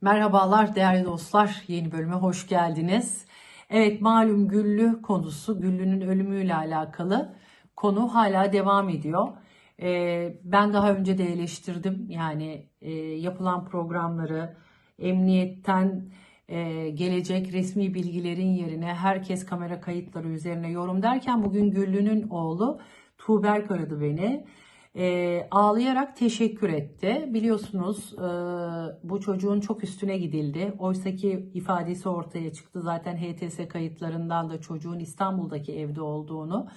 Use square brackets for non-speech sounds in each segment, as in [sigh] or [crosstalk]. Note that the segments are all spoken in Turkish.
Merhabalar değerli dostlar, yeni bölüme hoş geldiniz. Evet malum Güllü konusu, Güllü'nün ölümüyle alakalı konu hala devam ediyor. Ee, ben daha önce de eleştirdim yani e, yapılan programları, emniyetten e, gelecek resmi bilgilerin yerine herkes kamera kayıtları üzerine yorum derken bugün Güllü'nün oğlu Tuğberk aradı beni. E, ağlayarak teşekkür etti. Biliyorsunuz e, bu çocuğun çok üstüne gidildi. Oysaki ifadesi ortaya çıktı. Zaten HTS kayıtlarından da çocuğun İstanbul'daki evde olduğunu,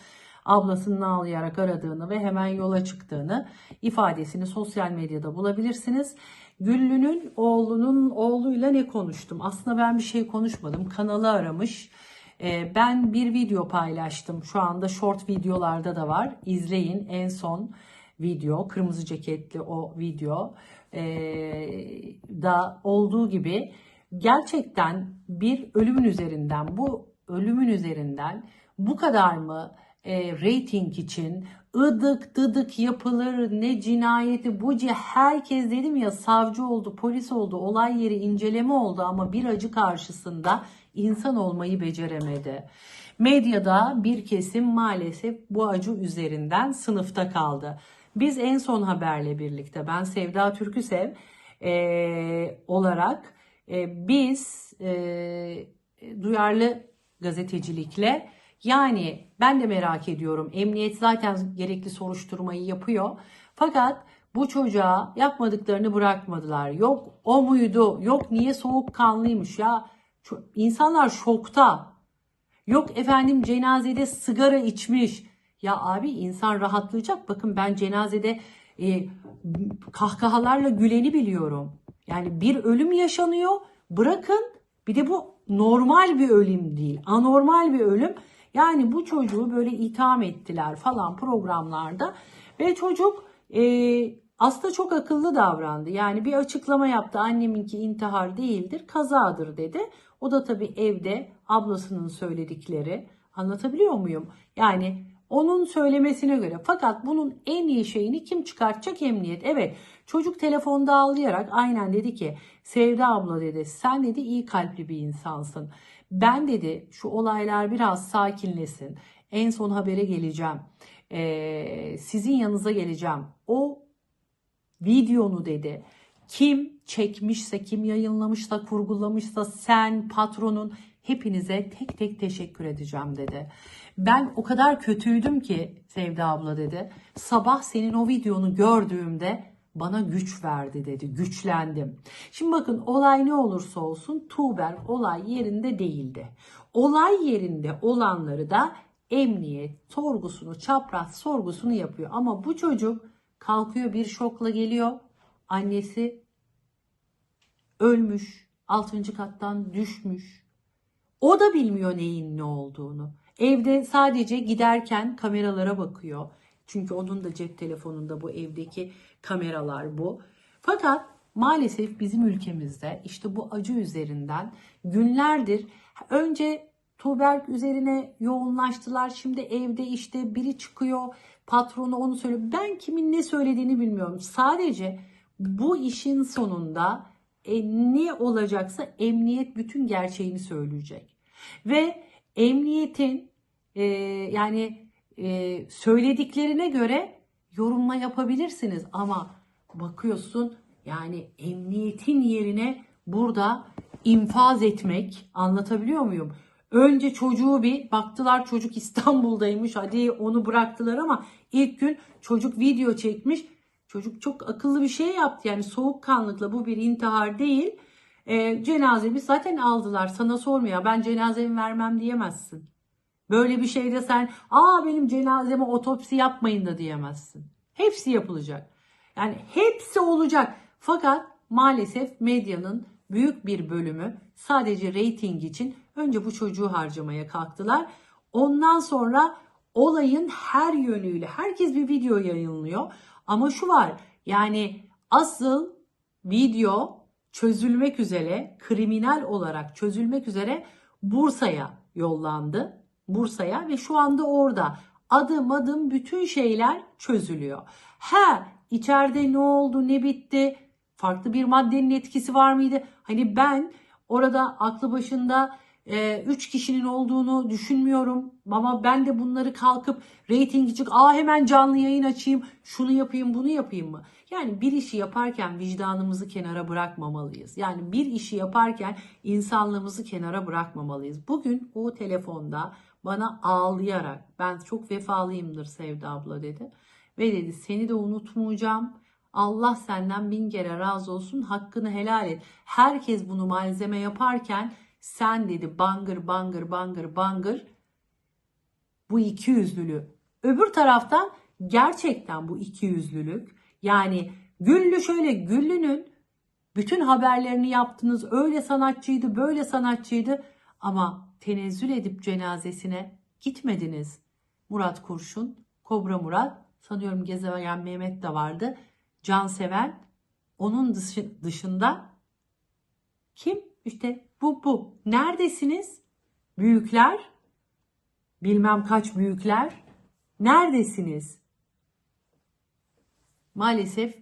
ablasının ağlayarak aradığını ve hemen yola çıktığını ifadesini sosyal medyada bulabilirsiniz. Güllü'nün oğlunun oğluyla ne konuştum? Aslında ben bir şey konuşmadım. Kanalı aramış. Ee, Ben bir video paylaştım. Şu anda short videolarda da var. İzleyin en son video. Kırmızı ceketli o video ee, da olduğu gibi gerçekten bir ölümün üzerinden bu ölümün üzerinden bu kadar mı e, rating için ıdık dıdık yapılır ne cinayeti bu herkes dedim ya savcı oldu polis oldu olay yeri inceleme oldu ama bir acı karşısında insan olmayı beceremedi. Medyada bir kesim maalesef bu acı üzerinden sınıfta kaldı. Biz en son haberle birlikte ben Sevda Türküsev eee, olarak e, biz e, duyarlı gazetecilikle yani ben de merak ediyorum. Emniyet zaten gerekli soruşturmayı yapıyor. Fakat bu çocuğa yapmadıklarını bırakmadılar. Yok o muydu? Yok niye soğukkanlıymış ya? İnsanlar şokta. Yok efendim cenazede sigara içmiş. Ya abi insan rahatlayacak. Bakın ben cenazede e, kahkahalarla güleni biliyorum. Yani bir ölüm yaşanıyor. Bırakın bir de bu normal bir ölüm değil. Anormal bir ölüm. Yani bu çocuğu böyle itham ettiler falan programlarda. Ve çocuk e, aslında çok akıllı davrandı. Yani bir açıklama yaptı. Anneminki intihar değildir, kazadır dedi. O da tabii evde ablasının söyledikleri. Anlatabiliyor muyum? Yani onun söylemesine göre. Fakat bunun en iyi şeyini kim çıkartacak? Emniyet. Evet çocuk telefonda ağlayarak aynen dedi ki Sevda abla dedi sen dedi iyi kalpli bir insansın. Ben dedi şu olaylar biraz sakinlesin. En son habere geleceğim. Ee, sizin yanınıza geleceğim. O videonu dedi. Kim çekmişse, kim yayınlamışsa, kurgulamışsa sen, patronun hepinize tek tek teşekkür edeceğim dedi. Ben o kadar kötüydüm ki Sevda abla dedi. Sabah senin o videonu gördüğümde bana güç verdi dedi. Güçlendim. Şimdi bakın olay ne olursa olsun Tuğber olay yerinde değildi. Olay yerinde olanları da emniyet sorgusunu, çapraz sorgusunu yapıyor. Ama bu çocuk kalkıyor bir şokla geliyor. Annesi ölmüş, 6. kattan düşmüş. O da bilmiyor neyin ne olduğunu. Evde sadece giderken kameralara bakıyor. Çünkü onun da cep telefonunda bu evdeki kameralar bu. Fakat maalesef bizim ülkemizde işte bu acı üzerinden günlerdir önce Tuğberk üzerine yoğunlaştılar. Şimdi evde işte biri çıkıyor patronu onu söylüyor. Ben kimin ne söylediğini bilmiyorum. Sadece bu işin sonunda e, ne olacaksa emniyet bütün gerçeğini söyleyecek. Ve emniyetin e, yani e, söylediklerine göre yorumla yapabilirsiniz ama bakıyorsun yani emniyetin yerine burada infaz etmek anlatabiliyor muyum? Önce çocuğu bir baktılar çocuk İstanbul'daymış hadi onu bıraktılar ama ilk gün çocuk video çekmiş. Çocuk çok akıllı bir şey yaptı yani soğukkanlıkla bu bir intihar değil. E, cenazemi zaten aldılar sana sormuyor ben cenazemi vermem diyemezsin. Böyle bir şeyde sen aa benim cenazeme otopsi yapmayın da diyemezsin. Hepsi yapılacak. Yani hepsi olacak. Fakat maalesef medyanın büyük bir bölümü sadece reyting için önce bu çocuğu harcamaya kalktılar. Ondan sonra olayın her yönüyle herkes bir video yayınlıyor. Ama şu var yani asıl video çözülmek üzere kriminal olarak çözülmek üzere Bursa'ya yollandı. Bursa'ya ve şu anda orada adım adım bütün şeyler çözülüyor. Ha içeride ne oldu ne bitti Farklı bir maddenin etkisi var mıydı? Hani ben orada aklı başında 3 kişinin olduğunu düşünmüyorum. Ama ben de bunları kalkıp reyting çık, aa hemen canlı yayın açayım, şunu yapayım, bunu yapayım mı? Yani bir işi yaparken vicdanımızı kenara bırakmamalıyız. Yani bir işi yaparken insanlığımızı kenara bırakmamalıyız. Bugün o telefonda bana ağlayarak ben çok vefalıyımdır Sevda abla dedi. Ve dedi seni de unutmayacağım. Allah senden bin kere razı olsun. Hakkını helal et. Herkes bunu malzeme yaparken sen dedi bangır bangır bangır bangır bu iki yüzlülüğü. Öbür taraftan gerçekten bu iki yüzlülük yani Güllü şöyle Güllü'nün bütün haberlerini yaptınız. Öyle sanatçıydı, böyle sanatçıydı ama tenezzül edip cenazesine gitmediniz. Murat Kurşun, Kobra Murat, sanıyorum Gezeyen Mehmet de vardı. Canseven, onun dışı- dışında kim? İşte bu bu. Neredesiniz? Büyükler, bilmem kaç büyükler. Neredesiniz? Maalesef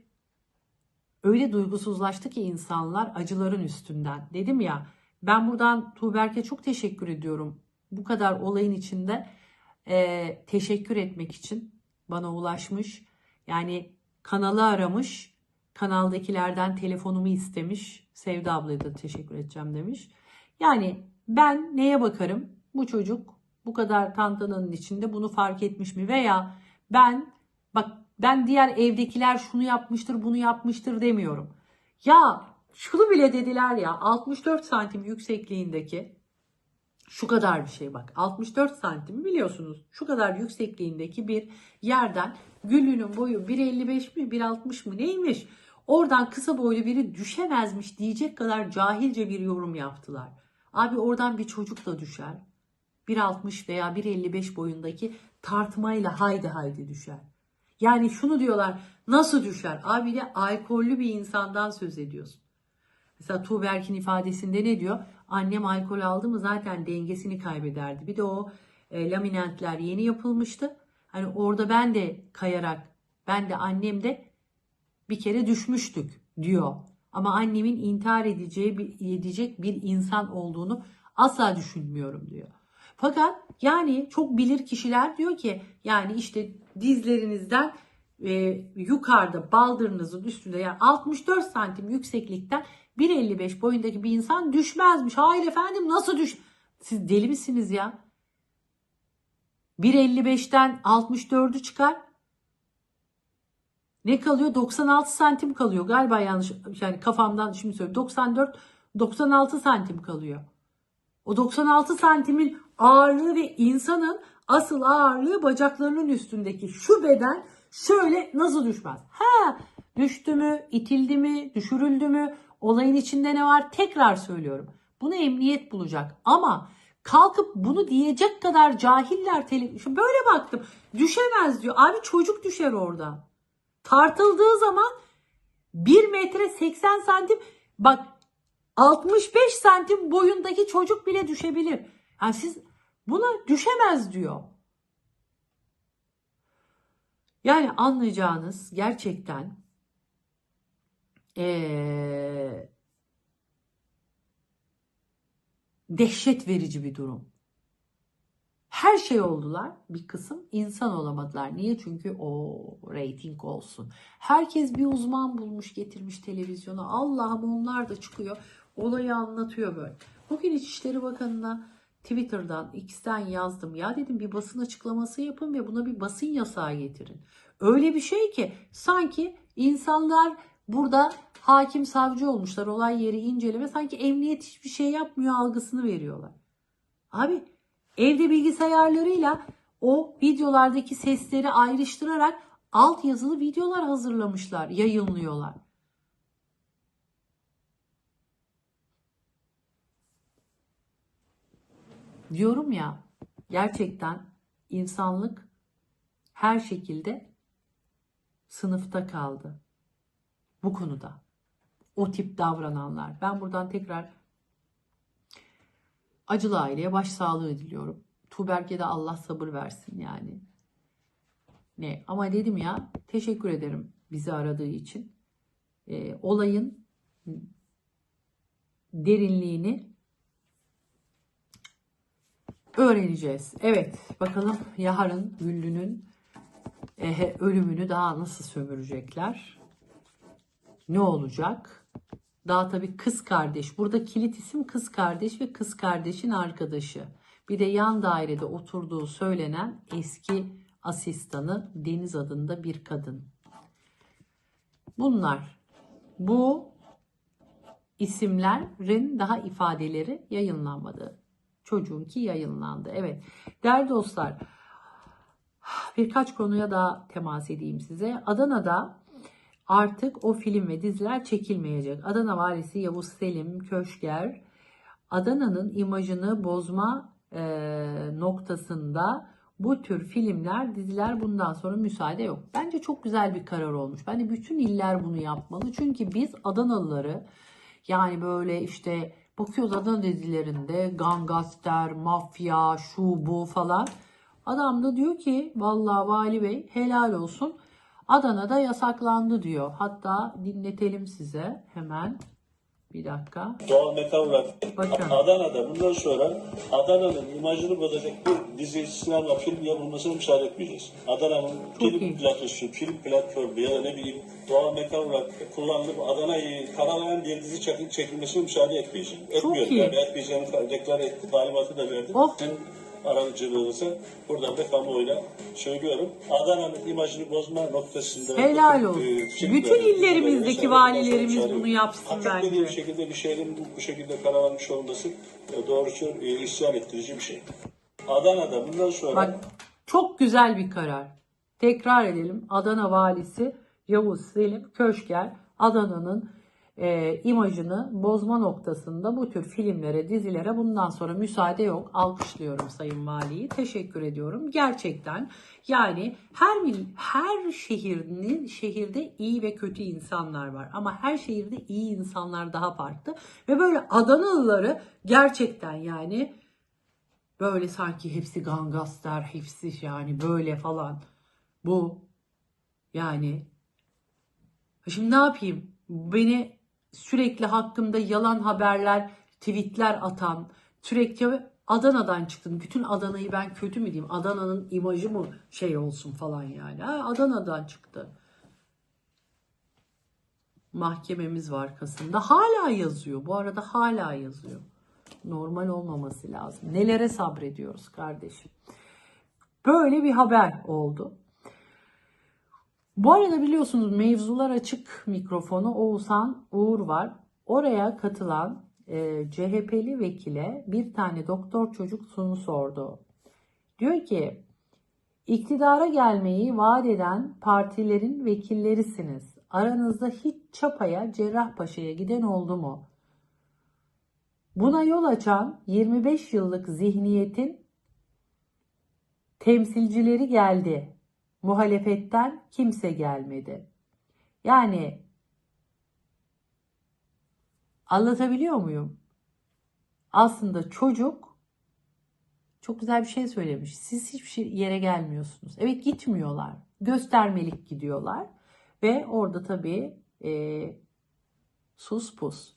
öyle duygusuzlaştı ki insanlar acıların üstünden. Dedim ya ben buradan Tuğberk'e çok teşekkür ediyorum. Bu kadar olayın içinde eee, teşekkür etmek için bana ulaşmış. Yani kanalı aramış. Kanaldakilerden telefonumu istemiş. Sevda ablaya da teşekkür edeceğim demiş. Yani ben neye bakarım? Bu çocuk bu kadar tantananın içinde bunu fark etmiş mi? Veya ben bak ben diğer evdekiler şunu yapmıştır bunu yapmıştır demiyorum. Ya şunu bile dediler ya 64 santim yüksekliğindeki şu kadar bir şey bak 64 santim biliyorsunuz şu kadar yüksekliğindeki bir yerden Güllü'nün boyu 1.55 mi 1.60 mı neymiş oradan kısa boylu biri düşemezmiş diyecek kadar cahilce bir yorum yaptılar. Abi oradan bir çocuk da düşer 1.60 veya 1.55 boyundaki tartmayla haydi haydi düşer. Yani şunu diyorlar nasıl düşer? Abi de alkollü bir insandan söz ediyorsun. Mesela Tuğberk'in ifadesinde ne diyor? Annem alkol aldı mı zaten dengesini kaybederdi. Bir de o e, laminantler yeni yapılmıştı. Hani orada ben de kayarak, ben de annem de bir kere düşmüştük diyor. Ama annemin intihar edeceği edecek bir insan olduğunu asla düşünmüyorum diyor. Fakat yani çok bilir kişiler diyor ki yani işte dizlerinizden e, yukarıda baldırınızın üstünde yani 64 santim yükseklikten 1.55 boyundaki bir insan düşmezmiş. Hayır efendim nasıl düş? Siz deli misiniz ya? 1.55'ten 64'ü çıkar. Ne kalıyor? 96 santim kalıyor. Galiba yanlış yani kafamdan şimdi söylüyorum. 94 96 santim kalıyor. O 96 santimin ağırlığı ve insanın asıl ağırlığı bacaklarının üstündeki şu beden şöyle nasıl düşmez? Ha düştü mü, itildi mi, düşürüldü mü, olayın içinde ne var tekrar söylüyorum. Bunu emniyet bulacak ama kalkıp bunu diyecek kadar cahiller tele... Böyle baktım düşemez diyor. Abi çocuk düşer orada. Tartıldığı zaman 1 metre 80 santim bak 65 santim boyundaki çocuk bile düşebilir. Yani siz buna düşemez diyor. Yani anlayacağınız gerçekten eee, dehşet verici bir durum. Her şey oldular bir kısım insan olamadılar. Niye? Çünkü o reyting olsun. Herkes bir uzman bulmuş getirmiş televizyona. Allah'ım onlar da çıkıyor. Olayı anlatıyor böyle. Bugün İçişleri Bakanı'na Twitter'dan, X'ten yazdım. Ya dedim bir basın açıklaması yapın ve buna bir basın yasağı getirin. Öyle bir şey ki sanki insanlar burada hakim savcı olmuşlar. Olay yeri inceleme. Sanki emniyet hiçbir şey yapmıyor algısını veriyorlar. Abi evde bilgisayarlarıyla o videolardaki sesleri ayrıştırarak alt yazılı videolar hazırlamışlar, yayınlıyorlar. Diyorum ya gerçekten insanlık her şekilde sınıfta kaldı. Bu konuda. O tip davrananlar. Ben buradan tekrar acılı aileye başsağlığı diliyorum. Tuğberk'e de Allah sabır versin yani. Ne? Ama dedim ya teşekkür ederim bizi aradığı için. e, olayın derinliğini öğreneceğiz. Evet, bakalım yarın Güllü'nün e, ölümünü daha nasıl sömürecekler? Ne olacak? Daha tabii kız kardeş. Burada kilit isim kız kardeş ve kız kardeşin arkadaşı. Bir de yan dairede oturduğu söylenen eski asistanı Deniz adında bir kadın. Bunlar. Bu isimlerin daha ifadeleri yayınlanmadı. Çocuğunki yayınlandı. Evet. Değerli dostlar, birkaç konuya daha temas edeyim size. Adana'da artık o film ve diziler çekilmeyecek. Adana valisi Yavuz Selim Köşker Adana'nın imajını bozma e, noktasında bu tür filmler, diziler bundan sonra müsaade yok. Bence çok güzel bir karar olmuş. Bence bütün iller bunu yapmalı. Çünkü biz Adanalıları yani böyle işte bakıyoruz Adana dizilerinde gangster, mafya, şu bu falan. Adam da diyor ki vallahi vali bey helal olsun. Adana'da yasaklandı diyor. Hatta dinletelim size hemen. Bir dakika. Doğal Mekavrak Bakın. Adana'da bundan sonra Adana'nın imajını bozacak bir dizi, sinema, film yapılmasına müsaade etmeyeceğiz. Adana'nın Çok film iyi. platosu, film platformu ya da ne bileyim Doğal Mekavrak kullanılıp Adana'yı karalayan bir dizi çekil, çekilmesine müsaade etmeyeceğim. Etmiyorum iyi. yani etmeyeceğimi deklar etti, talimatı da verdim. Oh. Hem aracılığınızı buradan da kamuoyuna söylüyorum. Adana'nın imajını bozma noktasında Helal olsun. Bütün illerimizdeki vesaire valilerimiz bunu yapsın Hak bence. bir şekilde bir şehrin bu, bu şekilde karalanmış olması e, doğrusu e, isyan ettirici bir şey. Adana'da bundan sonra Bak çok güzel bir karar. Tekrar edelim. Adana valisi Yavuz Selim Köşker Adana'nın e, imajını bozma noktasında bu tür filmlere, dizilere bundan sonra müsaade yok. Alkışlıyorum Sayın Valiyi. Teşekkür ediyorum. Gerçekten yani her her şehrin şehirde iyi ve kötü insanlar var ama her şehirde iyi insanlar daha farklı ve böyle Adanalıları gerçekten yani Böyle sanki hepsi gangaster, hepsi yani böyle falan. Bu yani şimdi ne yapayım? Beni sürekli hakkımda yalan haberler, tweetler atan, sürekli Adana'dan çıktım. Bütün Adana'yı ben kötü mü diyeyim? Adana'nın imajı mı şey olsun falan yani. Ha, Adana'dan çıktı. Mahkememiz var Kasım'da. Hala yazıyor. Bu arada hala yazıyor. Normal olmaması lazım. Nelere sabrediyoruz kardeşim? Böyle bir haber oldu. Bu arada biliyorsunuz mevzular açık mikrofonu Oğuzhan Uğur var. Oraya katılan e, CHP'li vekile bir tane doktor çocuk şunu sordu. Diyor ki iktidara gelmeyi vaat eden partilerin vekillerisiniz. Aranızda hiç Çapa'ya Cerrahpaşa'ya giden oldu mu? Buna yol açan 25 yıllık zihniyetin temsilcileri geldi. Muhalefetten kimse gelmedi. Yani anlatabiliyor muyum? Aslında çocuk çok güzel bir şey söylemiş. Siz hiçbir şey yere gelmiyorsunuz. Evet gitmiyorlar. Göstermelik gidiyorlar. Ve orada tabii e, sus pus.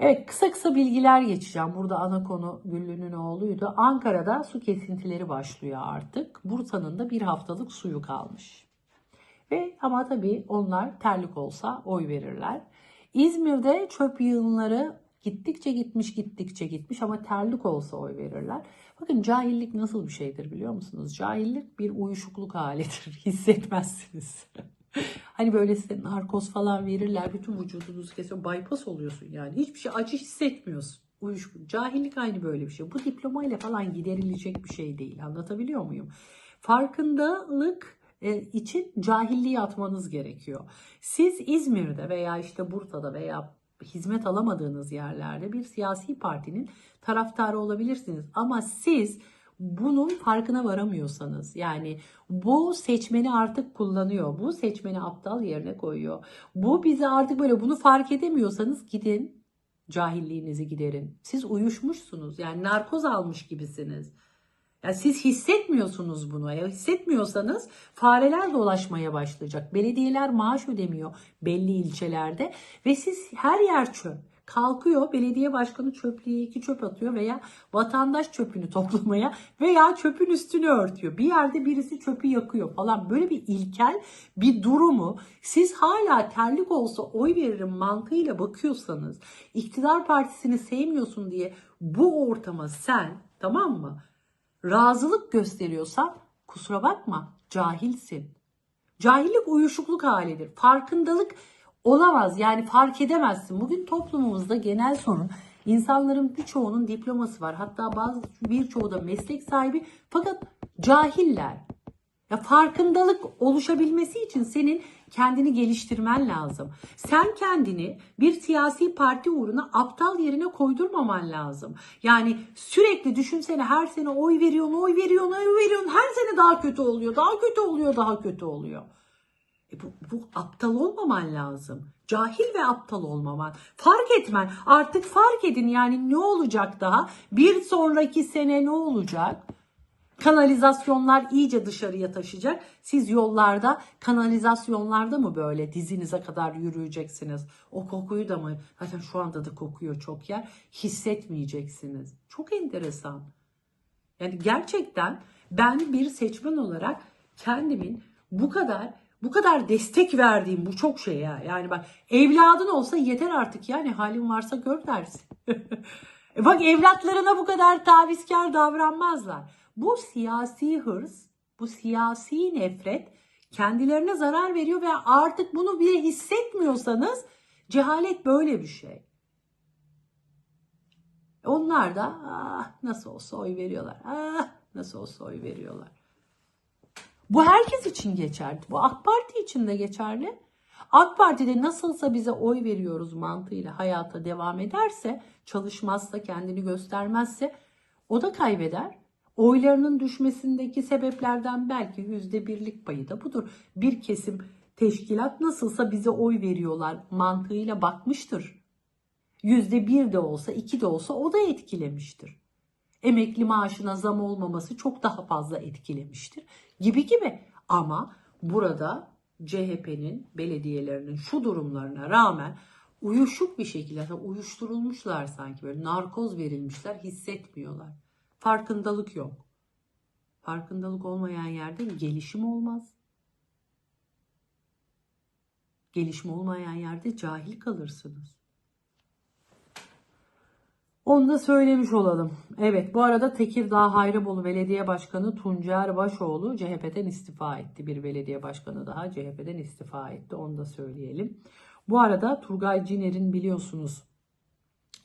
Evet kısa kısa bilgiler geçeceğim. Burada ana konu Güllü'nün oğluydu. Ankara'da su kesintileri başlıyor artık. Bursa'nın da bir haftalık suyu kalmış. Ve ama tabii onlar terlik olsa oy verirler. İzmir'de çöp yığınları gittikçe gitmiş gittikçe gitmiş ama terlik olsa oy verirler. Bakın cahillik nasıl bir şeydir biliyor musunuz? Cahillik bir uyuşukluk halidir. [laughs] Hissetmezsiniz. Hani böyle size narkoz falan verirler. Bütün vücudunuzu kesiyor. Bypass oluyorsun yani. Hiçbir şey acı hissetmiyorsun. Uyuşukluk. Cahillik aynı böyle bir şey. Bu diplomayla falan giderilecek bir şey değil. Anlatabiliyor muyum? Farkındalık e, için cahilliği atmanız gerekiyor. Siz İzmir'de veya işte Bursa'da veya hizmet alamadığınız yerlerde bir siyasi partinin taraftarı olabilirsiniz. Ama siz bunun farkına varamıyorsanız yani bu seçmeni artık kullanıyor. Bu seçmeni aptal yerine koyuyor. Bu bizi artık böyle bunu fark edemiyorsanız gidin cahilliğinizi giderin. Siz uyuşmuşsunuz yani narkoz almış gibisiniz. Ya siz hissetmiyorsunuz bunu. Ya hissetmiyorsanız fareler dolaşmaya başlayacak. Belediyeler maaş ödemiyor belli ilçelerde ve siz her yer çöp. Kalkıyor belediye başkanı çöplüğe iki çöp atıyor veya vatandaş çöpünü [laughs] toplamaya veya çöpün üstünü örtüyor. Bir yerde birisi çöpü yakıyor falan. Böyle bir ilkel bir durumu siz hala terlik olsa oy veririm mantığıyla bakıyorsanız iktidar partisini sevmiyorsun diye bu ortama sen tamam mı? razılık gösteriyorsan kusura bakma cahilsin. Cahillik uyuşukluk halidir. Farkındalık olamaz yani fark edemezsin. Bugün toplumumuzda genel sorun insanların birçoğunun diploması var. Hatta bazı birçoğu da meslek sahibi fakat cahiller. Ya farkındalık oluşabilmesi için senin kendini geliştirmen lazım. Sen kendini bir siyasi parti uğruna aptal yerine koydurmaman lazım. Yani sürekli düşünsene her sene oy veriyorsun, oy veriyorsun, oy veriyorsun. Her sene daha kötü oluyor, daha kötü oluyor, daha kötü oluyor. E bu, bu aptal olmaman lazım. Cahil ve aptal olmaman. Fark etmen. Artık fark edin yani ne olacak daha? Bir sonraki sene ne olacak? Kanalizasyonlar iyice dışarıya taşıyacak. Siz yollarda, kanalizasyonlarda mı böyle dizinize kadar yürüyeceksiniz? O kokuyu da mı? Zaten şu anda da kokuyor çok yer. Hissetmeyeceksiniz. Çok enteresan. Yani gerçekten ben bir seçmen olarak kendimin bu kadar bu kadar destek verdiğim bu çok şey ya. Yani bak evladın olsa yeter artık yani halin varsa gör dersin. [laughs] E bak evlatlarına bu kadar tavizkar davranmazlar. Bu siyasi hırs, bu siyasi nefret kendilerine zarar veriyor ve artık bunu bile hissetmiyorsanız cehalet böyle bir şey. Onlar da ah, nasıl olsa oy veriyorlar. Ah, nasıl olsa oy veriyorlar. Bu herkes için geçerli. Bu AK Parti için de geçerli. AK Parti'de nasılsa bize oy veriyoruz mantığıyla hayata devam ederse, çalışmazsa, kendini göstermezse o da kaybeder. Oylarının düşmesindeki sebeplerden belki yüzde birlik payı da budur. Bir kesim teşkilat nasılsa bize oy veriyorlar mantığıyla bakmıştır. Yüzde bir de olsa, iki de olsa o da etkilemiştir. Emekli maaşına zam olmaması çok daha fazla etkilemiştir. Gibi gibi. Ama burada CHP'nin belediyelerinin şu durumlarına rağmen uyuşuk bir şekilde uyuşturulmuşlar sanki böyle narkoz verilmişler hissetmiyorlar. Farkındalık yok. Farkındalık olmayan yerde gelişim olmaz. Gelişme olmayan yerde cahil kalırsınız. Onu da söylemiş olalım. Evet bu arada Tekirdağ Hayrabolu Belediye Başkanı Tuncer Başoğlu CHP'den istifa etti. Bir belediye başkanı daha CHP'den istifa etti. Onu da söyleyelim. Bu arada Turgay Ciner'in biliyorsunuz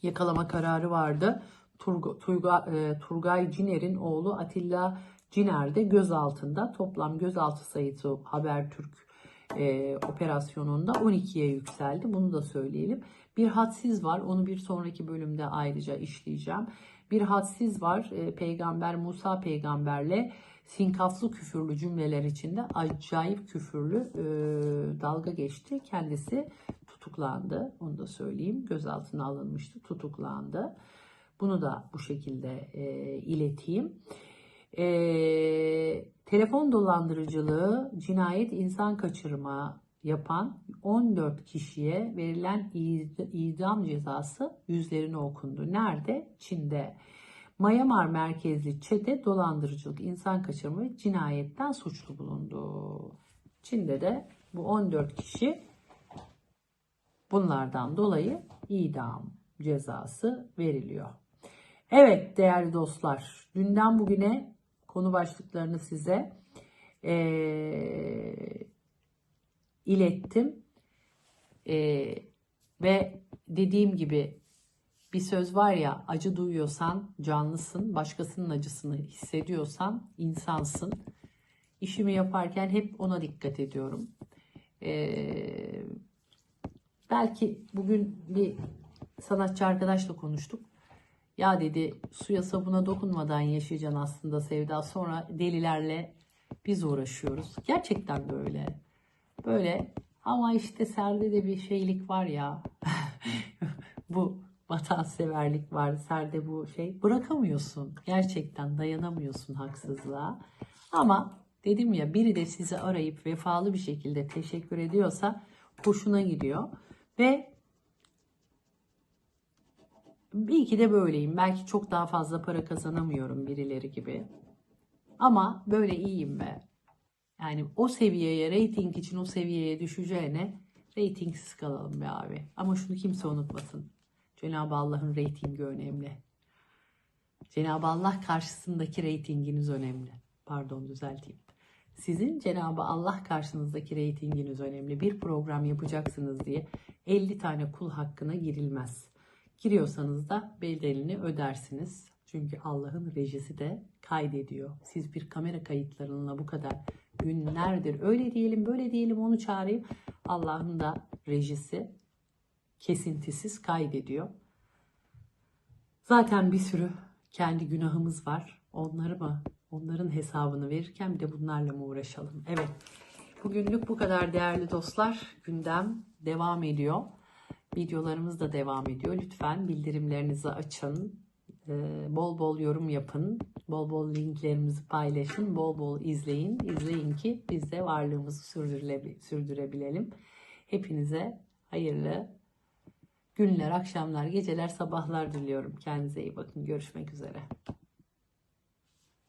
yakalama kararı vardı. Turg Turga, e, Turgay Ciner'in oğlu Atilla Ciner de gözaltında. Toplam gözaltı sayısı Habertürk e, operasyonunda 12'ye yükseldi. Bunu da söyleyelim. Bir hadsiz var. Onu bir sonraki bölümde ayrıca işleyeceğim. Bir hadsiz var. E, Peygamber Musa peygamberle sinkaflı küfürlü cümleler içinde acayip küfürlü e, dalga geçti. Kendisi tutuklandı. Onu da söyleyeyim. Gözaltına alınmıştı. Tutuklandı. Bunu da bu şekilde e, ileteyim. E, telefon dolandırıcılığı, cinayet, insan kaçırma yapan 14 kişiye verilen idam cezası yüzlerine okundu. Nerede? Çin'de. Myanmar merkezli çete dolandırıcılık, insan kaçırma ve cinayetten suçlu bulundu. Çin'de de bu 14 kişi bunlardan dolayı idam cezası veriliyor. Evet değerli dostlar, dünden bugüne konu başlıklarını size ee, ilettim. Ee, ve dediğim gibi bir söz var ya acı duyuyorsan canlısın, başkasının acısını hissediyorsan insansın. İşimi yaparken hep ona dikkat ediyorum. Ee, belki bugün bir sanatçı arkadaşla konuştuk. Ya dedi suya sabuna dokunmadan yaşayacaksın aslında Sevda. Sonra delilerle biz uğraşıyoruz. Gerçekten böyle. Böyle ama işte serde de bir şeylik var ya. [laughs] Bu vatanseverlik var. Serde bu şey. Bırakamıyorsun. Gerçekten dayanamıyorsun haksızlığa. Ama dedim ya biri de sizi arayıp vefalı bir şekilde teşekkür ediyorsa hoşuna gidiyor. Ve İyi de böyleyim. Belki çok daha fazla para kazanamıyorum birileri gibi. Ama böyle iyiyim be. Yani o seviyeye, reyting için o seviyeye düşeceğine reytingsiz kalalım be abi. Ama şunu kimse unutmasın. Cenab-ı Allah'ın reytingi önemli. Cenab-ı Allah karşısındaki reytinginiz önemli. Pardon düzelteyim. Sizin Cenab-ı Allah karşınızdaki reytinginiz önemli. Bir program yapacaksınız diye 50 tane kul hakkına girilmez. Giriyorsanız da bedelini ödersiniz. Çünkü Allah'ın rejisi de kaydediyor. Siz bir kamera kayıtlarıyla bu kadar günlerdir öyle diyelim böyle diyelim onu çağırayım. Allah'ın da rejisi kesintisiz kaydediyor. Zaten bir sürü kendi günahımız var. Onları mı? Onların hesabını verirken bir de bunlarla mı uğraşalım? Evet. Bugünlük bu kadar değerli dostlar. Gündem devam ediyor. Videolarımız da devam ediyor. Lütfen bildirimlerinizi açın. Ee, Bol bol yorum yapın. Bol bol linklerimizi paylaşın. Bol bol izleyin. İzleyin ki biz de varlığımızı sürdürebilelim. Hepinize hayırlı günler, akşamlar, geceler, sabahlar diliyorum. Kendinize iyi bakın. Görüşmek üzere.